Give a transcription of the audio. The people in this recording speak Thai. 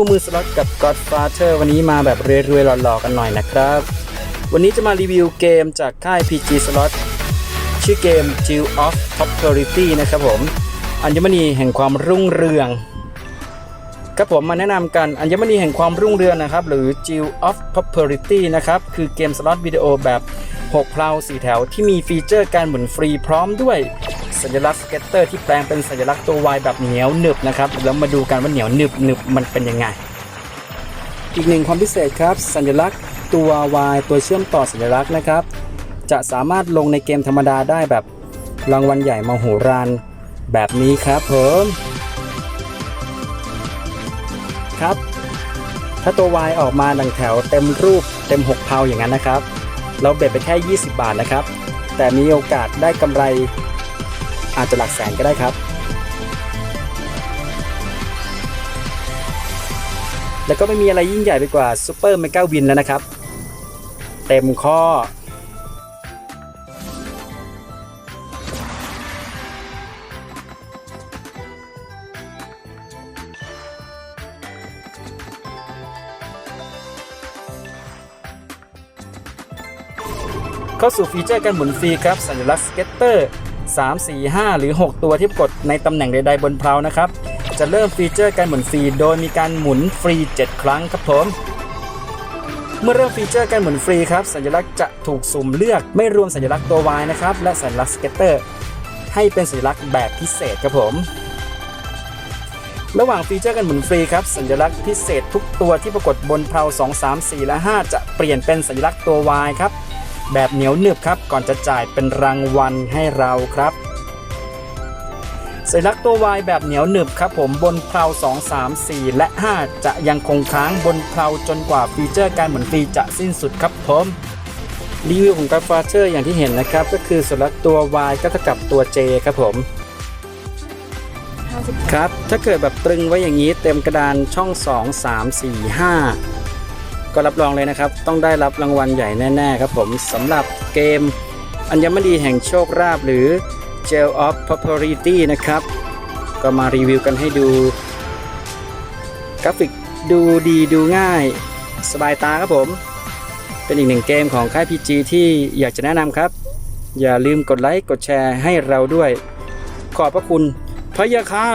คู่มือสล็อตกับ Godfather วันนี้มาแบบเรื่อยๆหล่อๆกันหน่อยนะครับ วันนี้จะมารีวิวเกมจากค่าย PG Slot ชื่อเกม Jill of Popularity นะครับผม อัญมณีแห่งความรุ่งเรือง ครับผมมาแนะนำกันอัญมณีแห่งความรุ่งเรืองนะครับ หรือ Jill of Popularity นะครับ คือเกมสล็อตวิดีโอแบบ 6เพลา4แถวที่มีฟีเจอร์การหมุนฟรีพร้อมด้วย สัญลักษณ์สเก็ตเตอร์ที่แปลงเป็นสัญลักษณ์ตัว Y แบบเหนียวหนึบนะครับแล้วมาดูกันว่าเหนียวหนึบหนึบมันเป็นยังไง อีกหนึ่งความพิเศษครับ สัญลักษณ์ตัว Y ตัวเชื่อมต่อสัญลักษณ์นะครับ จะสามารถลงในเกมธรรมดาได้แบบรางวัลใหญ่มโหฬารแบบนี้ครับผมครับ ถ้าตัว Y ออกมาดังแถวเต็มรูปเต็ม6เพาอย่างนั้นนะครับ เราเบ็ดไปแค่ 20 บาทนะครับ แต่มีโอกาสได้กำไรอาจจะหลักแสนก็ได้ครับ แล้วก็ไม่มีอะไรยิ่งใหญ่ไปกว่าซูเปอร์เมกาวินแล้วนะครับ เต็มข้อ เข้าสู่ฟีเจอร์การหมุนฟรีครับสัญลักษณ์สเก็ตเตอร์3 4 5 หรือ 6 ตัวที่กดในตำแหน่งใดๆบนเพลานะครับ จะเริ่มฟีเจอร์การหมุนฟรีโดยมีการหมุนฟรี 7 ครั้งครับผม เมื่อเริ่มฟีเจอร์การหมุนฟรีครับ สัญลักษณ์จะถูกสุ่มเลือกไม่รวมสัญลักษณ์ตัว Y นะครับ และสัญลักษณ์สเก็ตเตอร์ ให้เป็นสัญลักษณ์แบบพิเศษครับผม ระหว่างฟีเจอร์การหมุนฟรีครับ สัญลักษณ์พิเศษทุกตัวที่ปรากฏบนเพลา2 3 4 และ 5 จะเปลี่ยนเป็นสัญลักษณ์ตัว Y ครับ แบบเหนียวหนึบครับก่อนจะจ่ายเป็นรางวัลให้เราครับสัญลักษณ์ตัว Y แบบเหนียวหนึบครับผมบนเพลา2 3 4 และ 5 จะยังคงค้างบนเพลาจนกว่าฟีเจอร์การหมุนฟรีจะสิ้นสุดครับผมรีวิวของ Godfather อย่างที่เห็นนะครับ ก็คือสัญลักษณ์ตัว Y ก็เท่ากับตัว J ครับผมครับ ถ้าเกิดแบบตรึงไว้อย่างนี้เต็มกระดานช่อง 2 3 4 5 ก็รับรองเลยนะครับ ต้องได้รับรางวัลใหญ่แน่ๆครับผมสำหรับเกม อัญมณีแห่งโชคราบหรือ Gel of Popularity นะครับ ก็มารีวิวกันให้ดู กราฟิกดูดีดูง่าย สบายตาครับผม เป็นอีกหนึ่งเกมของค่าย PG ที่อยากจะแนะนำครับ อย่าลืมกดไลค์กดแชร์ให้เราด้วย ขอบพระคุณพระยาคา